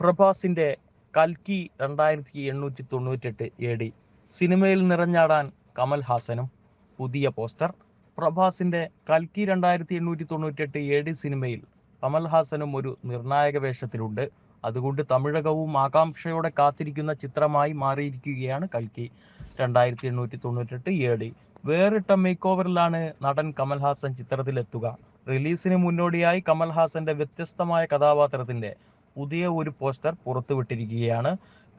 പ്രഭാസിന്റെ കൽക്കി രണ്ടായിരത്തി എണ്ണൂറ്റി തൊണ്ണൂറ്റെട്ട് എ ഡി. സിനിമയിൽ നിറഞ്ഞാടാൻ കമൽഹാസനും പുതിയ പോസ്റ്റർ. പ്രഭാസിന്റെ കൽക്കി രണ്ടായിരത്തി എണ്ണൂറ്റി തൊണ്ണൂറ്റെട്ട് എ ഡി സിനിമയിൽ കമൽഹാസനും ഒരു നിർണായക വേഷത്തിലുണ്ട്. അതുകൊണ്ട് തമിഴകവും ആകാംക്ഷയോടെ കാത്തിരിക്കുന്ന ചിത്രമായി മാറിയിരിക്കുകയാണ് കൽക്കി രണ്ടായിരത്തി എണ്ണൂറ്റി തൊണ്ണൂറ്റെട്ട് എ ഡി. വേറിട്ട മേക്ക് ഓവറിലാണ് നടൻ കമൽഹാസൻ ചിത്രത്തിലെത്തുക. റിലീസിന് മുന്നോടിയായി കമൽഹാസന്റെ വ്യത്യസ്തമായ കഥാപാത്രത്തിന്റെ പുതിയ ഒരു പോസ്റ്റർ പുറത്തുവിട്ടിരിക്കുകയാണ്.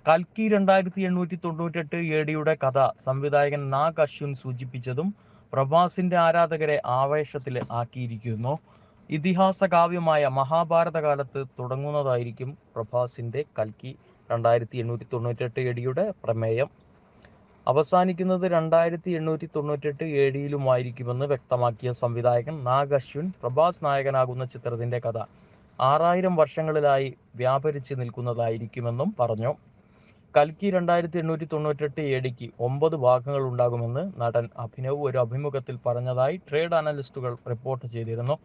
കൽക്കി രണ്ടായിരത്തി എണ്ണൂറ്റി തൊണ്ണൂറ്റെട്ട് എ ഡിയുടെ കഥ സംവിധായകൻ നാഗ് അശ്വിൻ സൂചിപ്പിച്ചതും പ്രഭാസിന്റെ ആരാധകരെ ആവേശത്തിൽ ആക്കിയിരിക്കുന്നു. ഇതിഹാസ കാവ്യമായ മഹാഭാരത കാലത്ത് തുടങ്ങുന്നതായിരിക്കും പ്രഭാസിന്റെ കൽക്കി രണ്ടായിരത്തി എണ്ണൂറ്റി തൊണ്ണൂറ്റെട്ട് എ പ്രമേയം. അവസാനിക്കുന്നത് രണ്ടായിരത്തി എണ്ണൂറ്റി തൊണ്ണൂറ്റെട്ട് എ വ്യക്തമാക്കിയ സംവിധായകൻ നാഗ് അശ്വിൻ പ്രഭാസ് നായകനാകുന്ന ചിത്രത്തിന്റെ കഥ. ആറായിരം വർഷങ്ങളിലായി വ്യാപരിച്ച് നിൽക്കുന്നതായിരിക്കുമെന്നും പറഞ്ഞു. കൽക്കി രണ്ടായിരത്തി എണ്ണൂറ്റി തൊണ്ണൂറ്റെട്ട് എ ഡിക്ക് ഒമ്പത് ഭാഗങ്ങൾ ഉണ്ടാകുമെന്ന് നടൻ അഭിനവ് ഒരു അഭിമുഖത്തിൽ പറഞ്ഞതായി ട്രേഡ് അനലിസ്റ്റുകൾ റിപ്പോർട്ട് ചെയ്തിരുന്നു.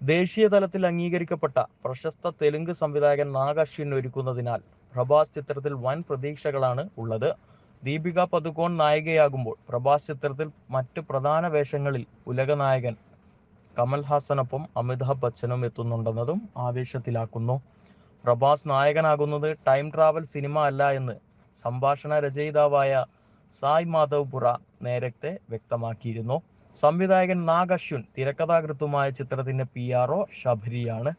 ദേശീയ തലത്തിൽ അംഗീകരിക്കപ്പെട്ട പ്രശസ്ത തെലുങ്ക് സംവിധായകൻ നാഗശ്വിൻ ഒരുക്കുന്നതിനാൽ പ്രഭാസ് ചിത്രത്തിൽ വൻ പ്രതീക്ഷകളാണ് ഉള്ളത്. ദീപിക പതുക്കോൺ നായികയാകുമ്പോൾ പ്രഭാസ് ചിത്രത്തിൽ മറ്റ് പ്രധാന വേഷങ്ങളിൽ ഉലകനായകൻ കമൽഹാസനൊപ്പം അമിതാഭ് ബച്ചനും എത്തുന്നുണ്ടെന്നതും ആവേശത്തിലാക്കുന്നു. പ്രഭാസ് നായകനാകുന്നത് ടൈം ട്രാവൽ സിനിമ അല്ല എന്ന് സംഭാഷണ രചയിതാവായ സായ് മാധവ് പുറ നേരത്തെ വ്യക്തമാക്കിയിരുന്നു. സംവിധായകൻ നാഗ് അശ്വിൻ തിരക്കഥാകൃത്തുമായ ചിത്രത്തിന്റെ പി ആർ ഒ ശബരിയാണ്.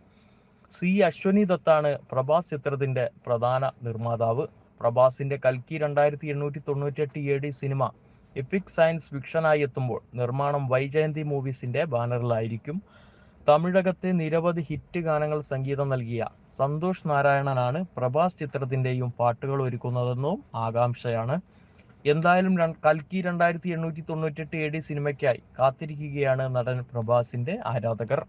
സി അശ്വനി ദത്താണ് പ്രഭാസ് ചിത്രത്തിന്റെ പ്രധാന നിർമ്മാതാവ്. പ്രഭാസിന്റെ കൽക്കി രണ്ടായിരത്തി എണ്ണൂറ്റി തൊണ്ണൂറ്റെട്ട് A D cinema epic science ഫിക്ഷനായി എത്തുമ്പോൾ നിർമ്മാണം വൈജയന്തി മൂവീസിന്റെ ബാനറിലായിരിക്കും. തമിഴകത്തെ നിരവധി ഹിറ്റ് ഗാനങ്ങൾ സംഗീതം നൽകിയ സന്തോഷ് നാരായണനാണ് പ്രഭാസ് ചിത്രത്തിന്റെയും പാട്ടുകൾ ഒരുക്കുന്നതെന്നും ആകാംക്ഷയാണ്. എന്തായാലും കൽക്കി രണ്ടായിരത്തി എണ്ണൂറ്റി തൊണ്ണൂറ്റെട്ട് എ ഡി സിനിമയ്ക്കായി കാത്തിരിക്കുകയാണ് നടൻ പ്രഭാസിന്റെ ആരാധകർ.